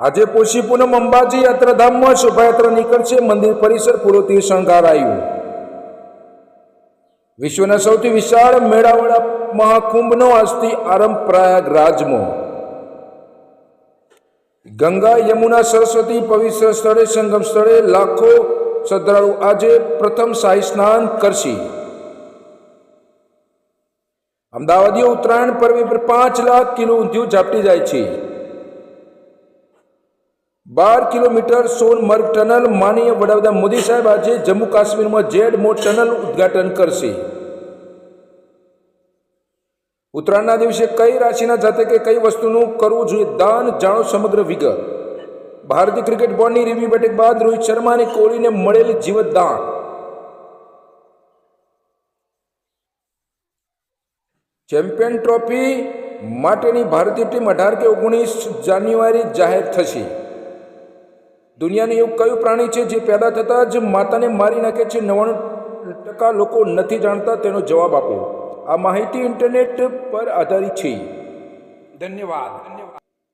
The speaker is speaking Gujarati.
આજે પોષી પૂનમ અંબાજી યાત્રાધામમાં શોભાયાત્રા નીકળશે, મંદિર પરિસર પૂરોથી શણગારાયું. વિશ્વના સૌથી વિશાળ મેળાવડા મહાકુંભનો આજથી આરંભ પ્રયાગરાજમાં. ગંગા યમુના સરસ્વતી પવિત્ર સ્થળે, સંગમ સ્થળે લાખો શ્રદ્ધાળુ આજે પ્રથમ શાહી સ્નાન કરશે. અમદાવાદીઓ ઉત્તરાયણ પર્વે પર પાંચ લાખ કિલો ઊંધિયું ઝાપટી જાય છે. બાર કિલોમીટર સોનમર્ગ ટનલ માનીય વડાપ્રધાન મોદી સાહેબ આજે જમ્મુ કાશ્મીરમાં જેડ મો ટનલ ઉદ્ઘાટન કરશે. ઉત્તરાયણના દિવસે કઈ રાશિના જાતકે કઈ વસ્તુનું કરવું જોઈએ દાન જાણો સમગ્ર વિગત. ભારતીય ક્રિકેટ બોર્ડની રિવ્યુ બેઠક બાદ રોહિત શર્મા અને કોહલીને મળેલી જીવત દાન ચેમ્પિયન ટ્રોફી માટેની ભારતીય ટીમ અઢાર કે ઓગણીસ જાન્યુઆરી જાહેર થશે. દુનિયાનું એવું કયું પ્રાણી છે જે પેદા થતાં જ માતાને મારી નાખે છે? નવ્વાણું ટકા લોકો નથી જાણતા તેનો જવાબ આપો. આ માહિતી ઇન્ટરનેટ પર આધારિત છે. ધન્યવાદ. ધન્યવાદ